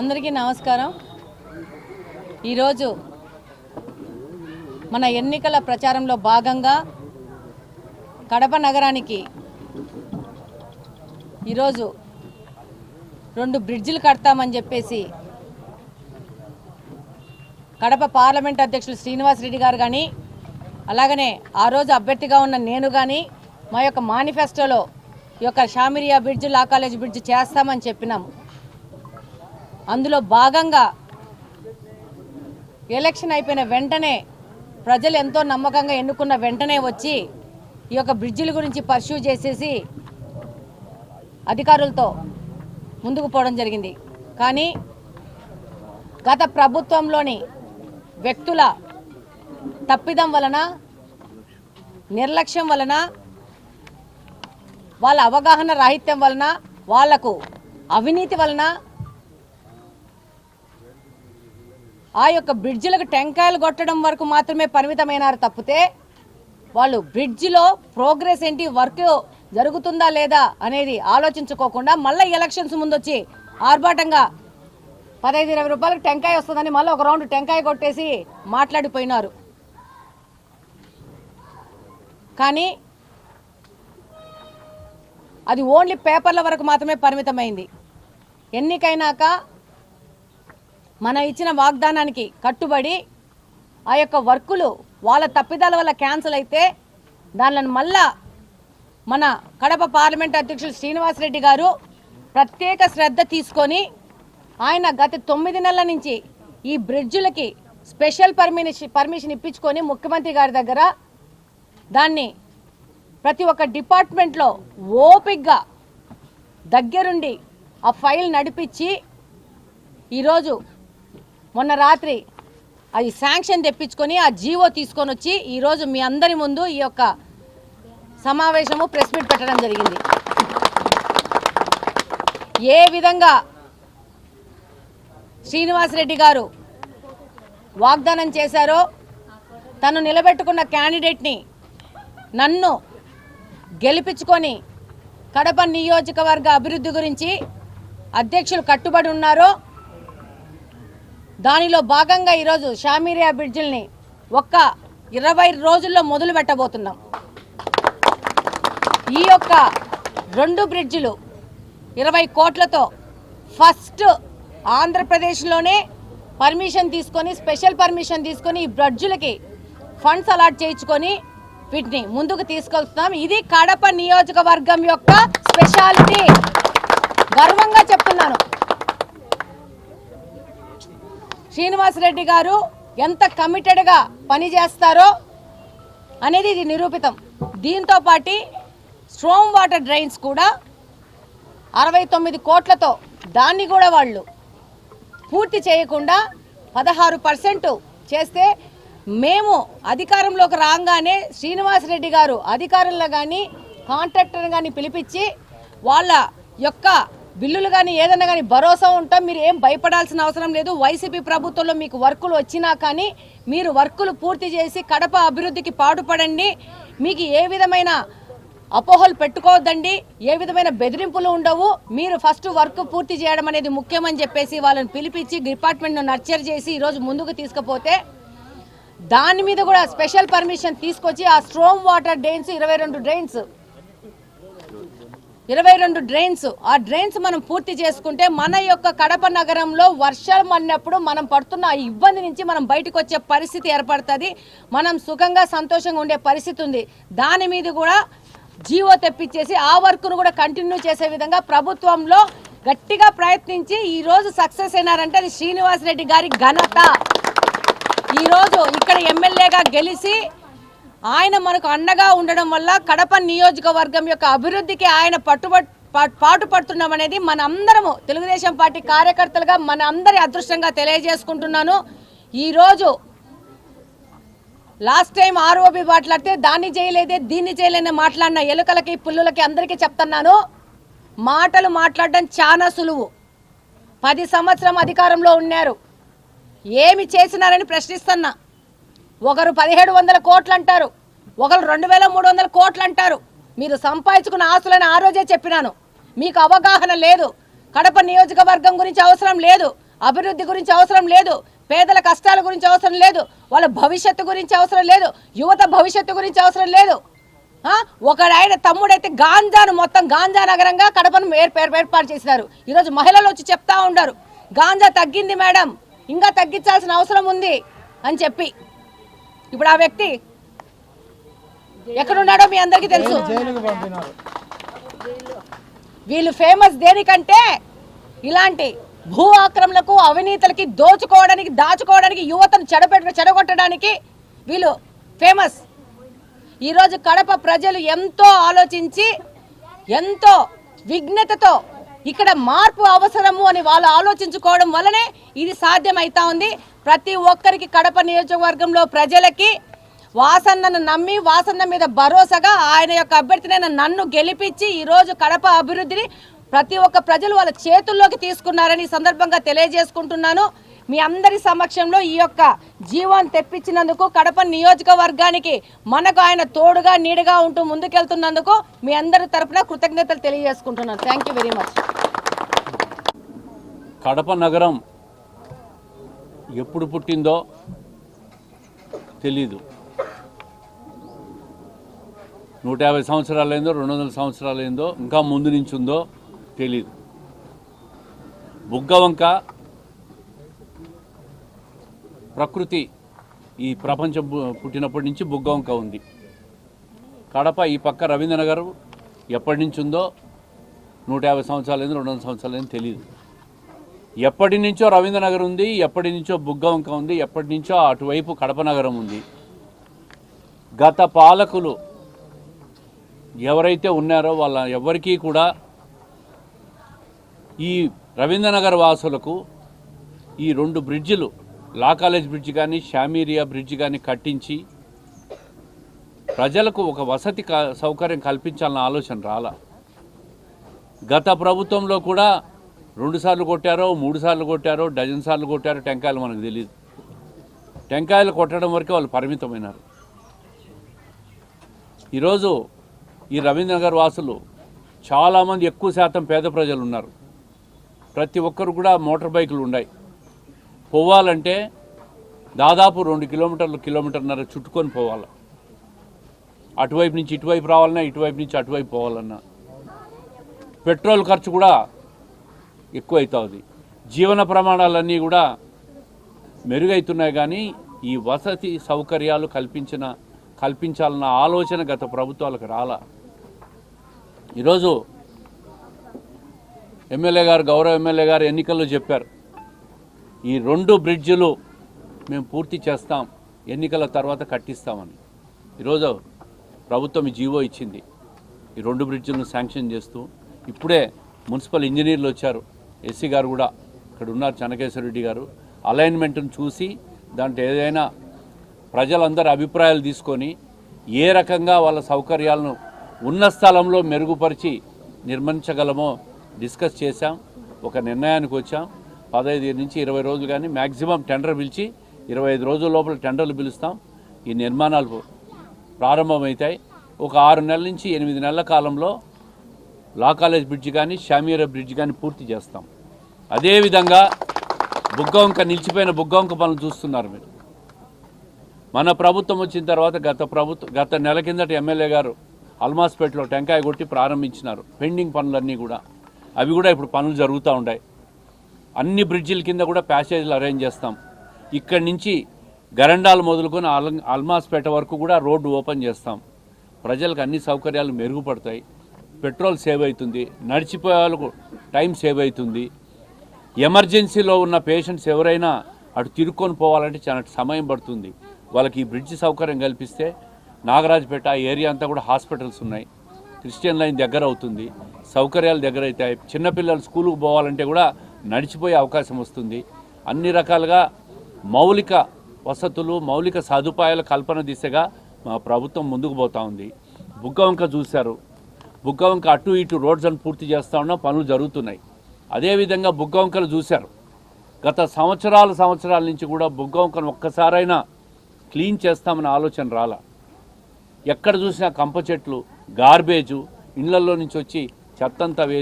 అందరికీ నమస్కారం. ఈరోజు మన ఎన్నికల ప్రచారంలో భాగంగా కడప నగరానికి ఈరోజు రెండు బ్రిడ్జిలు కడతామని చెప్పేసి కడప పార్లమెంట్ అధ్యక్షులు శ్రీనివాస్ రెడ్డి గారు కానీ అలాగనే ఆ రోజు అభ్యర్థిగా ఉన్న నేను కానీ మా యొక్క మేనిఫెస్టోలో ఈ యొక్క షామిరియా బ్రిడ్జ్ లా కాలేజ్ బ్రిడ్జ్ చేస్తామని చెప్పినాము. అందులో భాగంగా ఎలక్షన్ అయిపోయిన వెంటనే ప్రజలు ఎంతో నమ్మకంగా ఎన్నుకున్న వెంటనే వచ్చి ఈ యొక్క బ్రిడ్జిల గురించి పర్ష్యూ చేసేసి అధికారులతో ముందుకు పోవడం జరిగింది. కానీ గత ప్రభుత్వంలోని వ్యక్తుల తప్పిదం వలన నిర్లక్ష్యం వలన వాళ్ళ అవగాహన రాహిత్యం వలన వాళ్ళకు అవినీతి వలన ఆ యొక్క బ్రిడ్జిలకు టెంకాయలు కొట్టడం వరకు మాత్రమే పరిమితమైనారు తప్పితే వాళ్ళు బ్రిడ్జిలో ప్రోగ్రెస్ ఏంటి? వర్క్ జరుగుతుందా లేదా అనేది ఆలోచించుకోకుండా మళ్ళీ ఎలక్షన్స్ ముందు వచ్చి ఆర్భాటంగా పదహైదు ఇరవై రూపాయలకు టెంకాయ వస్తుందని మళ్ళీ ఒక రౌండ్ టెంకాయ కొట్టేసి మాట్లాడిపోయినారు. కానీ అది ఓన్లీ పేపర్ల వరకు మాత్రమే పరిమితమైంది. ఎన్నికైనాక మన ఇచ్చిన వాగ్దానానికి కట్టుబడి ఆ యొక్క వర్కులు వాళ్ళ తప్పిదాల వల్ల క్యాన్సిల్ అయితే దానిని మళ్ళా మన కడప పార్లమెంట్ అధ్యక్షులు శ్రీనివాసరెడ్డి గారు ప్రత్యేక శ్రద్ధ తీసుకొని ఆయన గత తొమ్మిది నెలల నుంచి ఈ బ్రిడ్జులకి స్పెషల్ పర్మిషన్ పర్మిషన్ ఇప్పించుకొని ముఖ్యమంత్రి గారి దగ్గర దాన్ని ప్రతి ఒక్క డిపార్ట్మెంట్లో ఓపిక్గా దగ్గరుండి ఆ ఫైల్ నడిపించి ఈరోజు మొన్న రాత్రి అది శాంక్షన్ తెప్పించుకొని ఆ జీవో తీసుకొని వచ్చి ఈరోజు మీ అందరి ముందు ఈ యొక్క సమావేశము ప్రెస్ మీట్ పెట్టడం జరిగింది. ఏ విధంగా శ్రీనివాసరెడ్డి గారు వాగ్దానం చేశారో తను నిలబెట్టుకున్న క్యాండిడేట్ని నన్ను గెలిపించుకొని కడప నియోజకవర్గ అభివృద్ధి గురించి అధ్యక్షులు కట్టుబడి ఉన్నారో దానిలో భాగంగా ఈరోజు షామీరియా బ్రిడ్జిల్ని ఒక్క ఇరవై రోజుల్లో మొదలు పెట్టబోతున్నాం. ఈ యొక్క రెండు బ్రిడ్జిలు ఇరవై కోట్లతో ఫస్ట్ ఆంధ్రప్రదేశ్లోనే పర్మిషన్ తీసుకొని స్పెషల్ పర్మిషన్ తీసుకొని ఈ బ్రిడ్జులకి ఫండ్స్ అలాట్ చేయించుకొని వీటిని ముందుకు తీసుకొస్తున్నాం. ఇది కడప నియోజకవర్గం యొక్క స్పెషాలిటీ. గర్వంగా చెప్తున్నాను. శ్రీనివాసరెడ్డి గారు ఎంత కమిటెడ్గా పనిచేస్తారో అనేది ఇది నిరూపితం. దీంతో పాటి స్ట్రోమ్ వాటర్ డ్రైన్స్ కూడా అరవై తొమ్మిది కోట్లతో దాన్ని కూడా వాళ్ళు పూర్తి చేయకుండా పదహారు పర్సెంట్ చేస్తే మేము అధికారంలోకి రాగానే శ్రీనివాసరెడ్డి గారు అధికారంలో కానీ కాంట్రాక్టర్ని కానీ పిలిపించి వాళ్ళ యొక్క బిల్లులు కానీ ఏదైనా కానీ భరోసా ఉంటాం మీరు ఏం భయపడాల్సిన అవసరం లేదు. వైసీపీ ప్రభుత్వంలో మీకు వర్కులు వచ్చినా కానీ మీరు వర్కులు పూర్తి చేసి కడప అభివృద్ధికి పాటుపడండి. మీకు ఏ విధమైన అపోహలు పెట్టుకోవద్దండి. ఏ విధమైన బెదిరింపులు ఉండవు. మీరు ఫస్ట్ వర్క్ పూర్తి చేయడం అనేది ముఖ్యమని చెప్పేసి వాళ్ళని పిలిపించి డిపార్ట్మెంట్ను నర్చర్ చేసి ఈరోజు ముందుకు తీసుకుపోతే దాని మీద కూడా స్పెషల్ పర్మిషన్ తీసుకొచ్చి ఆ స్ట్రోమ్ వాటర్ డ్రైన్స్ ఇరవై రెండు డ్రైన్స్ ఇరవై రెండు డ్రైన్స్ ఆ డ్రైన్స్ మనం పూర్తి చేసుకుంటే మన యొక్క కడప నగరంలో వర్షం అన్నప్పుడు మనం పడుతున్న ఆ ఇబ్బంది నుంచి మనం బయటకు వచ్చే పరిస్థితి ఏర్పడుతుంది. మనం సుఖంగా సంతోషంగా ఉండే పరిస్థితి ఉంది. దాని మీద కూడా జీవో తెప్పించేసి ఆ వర్క్ను కూడా కంటిన్యూ చేసే విధంగా ప్రభుత్వంలో గట్టిగా ప్రయత్నించి ఈరోజు సక్సెస్ అయినారంటే అది శ్రీనివాస్ రెడ్డి గారి ఘనత. ఈరోజు ఇక్కడ ఎమ్మెల్యేగా గెలిచి ఆయన మనకు అండగా ఉండడం వల్ల కడప నియోజకవర్గం యొక్క అభివృద్ధికి ఆయన పట్టుబట్ పాటు పడుతున్నాం అనేది మన అందరము తెలుగుదేశం పార్టీ కార్యకర్తలుగా మన అందరి అదృష్టంగా తెలియజేసుకుంటున్నాను. ఈరోజు లాస్ట్ టైం ఆర్ఓబి మాట్లాడితే దాన్ని చేయలేదే దీన్ని చేయలేని మాట్లాడిన ఎలుకలకి పుల్లులకి అందరికీ చెప్తున్నాను. మాటలు మాట్లాడడం చాలా సులువు. పది సంవత్సరం అధికారంలో ఉన్నారు. ఏమి చేసినారని ప్రశ్నిస్తున్నా. ఒకరు పదిహేడు వందల కోట్లు అంటారు ఒకరు రెండు వేల మూడు వందల కోట్లు అంటారు మీరు సంపాదించుకున్న ఆస్తులని ఆ రోజే చెప్పినాను. మీకు అవగాహన లేదు. కడప నియోజకవర్గం గురించి అవసరం లేదు. అభివృద్ధి గురించి అవసరం లేదు. పేదల కష్టాల గురించి అవసరం లేదు. వాళ్ళ భవిష్యత్తు గురించి అవసరం లేదు. యువత భవిష్యత్తు గురించి అవసరం లేదు. ఒకడైన తమ్ముడైతే గాంజాను మొత్తం గాంజా నగరంగా కడపను ఏర్పాటు ఏర్పాటు చేసినారు. ఈరోజు మహిళలు వచ్చి చెప్తా ఉన్నారు గాంజా తగ్గింది మేడం. ఇంకా తగ్గించాల్సిన అవసరం ఉంది అని చెప్పి. ఇప్పుడు ఆ వ్యక్తి ఎక్కడున్నాడో మీ అందరికీ తెలుసు. వీళ్ళు ఫేమస్ దేనికంటే ఇలాంటి భూ ఆక్రమణలకు అవినీతులకి దోచుకోవడానికి దాచుకోవడానికి యువతను చెడపెట్ట చెడగొట్టడానికి వీళ్ళు ఫేమస్. ఈరోజు కడప ప్రజలు ఎంతో ఆలోచించి ఎంతో విఘ్నతతో ఇక్కడ మార్పు అవసరము అని వాళ్ళు ఆలోచించుకోవడం వల్లనే ఇది సాధ్యమవుతా ఉంది. ప్రతి ఒక్కరికి కడప నియోజకవర్గంలో ప్రజలకి వాసన్నను నమ్మి వాసన్న మీద భరోసాగా ఆయన యొక్క అభ్యర్థినైన నన్ను గెలిపించి ఈరోజు కడప అభివృద్ధిని ప్రతి ఒక్క ప్రజలు వాళ్ళ చేతుల్లోకి తీసుకున్నారని సందర్భంగా తెలియజేసుకుంటున్నాను. మీ అందరి సమక్షంలో ఈ యొక్క జీవాన్ని తెప్పించినందుకు కడప నియోజకవర్గానికి మనకు ఆయన తోడుగా నీడగా ఉంటూ ముందుకెళ్తున్నందుకు మీ అందరి తరపున కృతజ్ఞతలు తెలియజేసుకుంటున్నాను. Thank you very much Kadapa నగరం ఎప్పుడు పుట్టిందో తెలీదు. నూట యాభై సంవత్సరాలైందో రెండు వందల సంవత్సరాలైందో ఇంకా ముందు నుంచి ఉందో తెలీదు. బుగ్గవంక ప్రకృతి ఈ ప్రపంచం పు- పుట్టినప్పటి నుంచి బుగ్గవంక ఉంది. కడప ఈ పక్క రవీంద్రనగర్ ఎప్పటి నుంచి ఉందో నూట యాభై సంవత్సరాలైంది రెండు వందల సంవత్సరాలైంది తెలియదు ఎప్పటి నుంచో రవీంద్రనగర్ ఉంది ఎప్పటి నుంచో బుగ్గవంక ఉంది ఎప్పటి నుంచో అటువైపు కడప నగరం ఉంది. గత పాలకులు ఎవరైతే ఉన్నారో వాళ్ళ ఎవరికీ కూడా ఈ రవీంద్రనగర్ వాసులకు ఈ రెండు బ్రిడ్జిలు లా కాలేజ్ బ్రిడ్జ్ కానీ షామీరియా బ్రిడ్జ్ కానీ కట్టించి ప్రజలకు ఒక వసతి క- సౌకర్యం కల్పించాలన్న ఆలోచన రాలా. గత ప్రభుత్వంలో కూడా రెండు సార్లు కొట్టారో మూడు సార్లు కొట్టారో డజన్ సార్లు కొట్టారో టెంకాయలు మనకు తెలియదు టెంకాయలు కొట్టడం వరకే వాళ్ళు పరిమితమైనారు. ఈరోజు ఈ రవీంద్రనగర్ వాసులు చాలామంది ఎక్కువ శాతం పేద ప్రజలు ఉన్నారు. ప్రతి ఒక్కరు కూడా మోటార్ బైకులు ఉన్నాయి పోవాలంటే దాదాపు రెండు కిలోమీటర్లు కిలోమీటర్న్నర చుట్టుకొని పోవాలి. అటువైపు నుంచి ఇటువైపు రావాలన్నా ఇటువైపు నుంచి అటువైపు పోవాలన్నా. పెట్రోల్ ఖర్చు కూడా ఎక్కువ అవుతుంది జీవన ప్రమాణాలన్నీ కూడా మెరుగవుతున్నాయి కానీ ఈ వసతి సౌకర్యాలు కల్పించిన కల్పించాలన్న ఆలోచన గత ప్రభుత్వాలకు రాలా. ఈరోజు ఎమ్మెల్యే గారు గౌరవ ఎమ్మెల్యే గారు ఎన్నికల్లో చెప్పారు. ఈ రెండు బ్రిడ్జిలు మేము పూర్తి చేస్తాం. ఎన్నికల తర్వాత కట్టిస్తామని. ఈరోజు ప్రభుత్వం జీవో ఇచ్చింది. ఈ రెండు బ్రిడ్జిలను శాంక్షన్ చేస్తూ ఇప్పుడే మున్సిపల్ ఇంజనీర్లు వచ్చారు. ఎస్సీ గారు కూడా ఇక్కడ ఉన్నారు చెన్నకేశ్వరరెడ్డి గారు. అలైన్మెంట్ను చూసి దాంట్లో ఏదైనా ప్రజలందరి అభిప్రాయాలు తీసుకొని ఏ రకంగా వాళ్ళ సౌకర్యాలను ఉన్న స్థలంలో మెరుగుపరిచి నిర్మించగలమో డిస్కస్ చేశాం. ఒక నిర్ణయానికి వచ్చాం. పదహైదు నుంచి ఇరవై రోజులు కానీ మ్యాక్సిమం టెండర్ పిలిచి ఇరవై ఐదు రోజుల లోపల టెండర్లు పిలుస్తాం. ఈ నిర్మాణాలు ప్రారంభమవుతాయి. ఒక ఆరు నెలల నుంచి ఎనిమిది నెలల కాలంలో లా కాలేజ్ బ్రిడ్జ్ కానీ షామీరా బ్రిడ్జ్ కానీ పూర్తి చేస్తాం. అదేవిధంగా బుగ్గవంక నిలిచిపోయిన బుగ్గవంక పనులు చూస్తున్నారు మీరు. మన ప్రభుత్వం వచ్చిన తర్వాత గత ప్రభుత్వం గత నెల కిందట ఎమ్మెల్యే గారు అల్మాస్పేటలో టెంకాయ కొట్టి ప్రారంభించినారు. పెండింగ్ పనులన్నీ కూడా. అవి కూడా ఇప్పుడు పనులు జరుగుతూ ఉన్నాయి. అన్ని బ్రిడ్జిల కింద కూడా ప్యాసేజీలు అరేంజ్ చేస్తాం. ఇక్కడి నుంచి గరండాలు మొదలుకొని అల్ అల్మాస్పేట వరకు కూడా రోడ్డు ఓపెన్ చేస్తాం. ప్రజలకు అన్ని సౌకర్యాలు మెరుగుపడతాయి. పెట్రోల్ సేవ్ అవుతుంది. నడిచిపోయే వాళ్ళకు టైం సేవ్ అవుతుంది. ఎమర్జెన్సీలో ఉన్న పేషెంట్స్ ఎవరైనా అటు తిరుక్కొని పోవాలంటే చాలా సమయం పడుతుంది. వాళ్ళకి ఈ బ్రిడ్జ్ సౌకర్యం కల్పిస్తే నాగరాజపేట ఆ ఏరియా అంతా కూడా హాస్పిటల్స్ ఉన్నాయి. క్రిస్టియన్ లైన్ దగ్గర అవుతుంది. సౌకర్యాలు దగ్గర అవుతాయి చిన్నపిల్లలు స్కూలుకు పోవాలంటే కూడా నడిచిపోయే అవకాశం వస్తుంది. అన్ని రకాలుగా మౌలిక వసతులు మౌలిక సదుపాయాల కల్పన దిశగా మా ప్రభుత్వం ముందుకు పోతా ఉంది. బుగ్గవంక చూశారు. బుగ్గవంక అటు ఇటు రోడ్స్ అని పూర్తి చేస్తా ఉన్నాం పనులు జరుగుతున్నాయి. అదేవిధంగా బుగ్గవంకలు చూశారు. గత సంవత్సరాల సంవత్సరాల నుంచి కూడా బుగ్గవంకను ఒక్కసారైనా క్లీన్ చేస్తామన్న ఆలోచన రాల. ఎక్కడ చూసినా కంప చెట్లు గార్బేజు ఇళ్ళలో నుంచి వచ్చి చెత్తంతా వేసి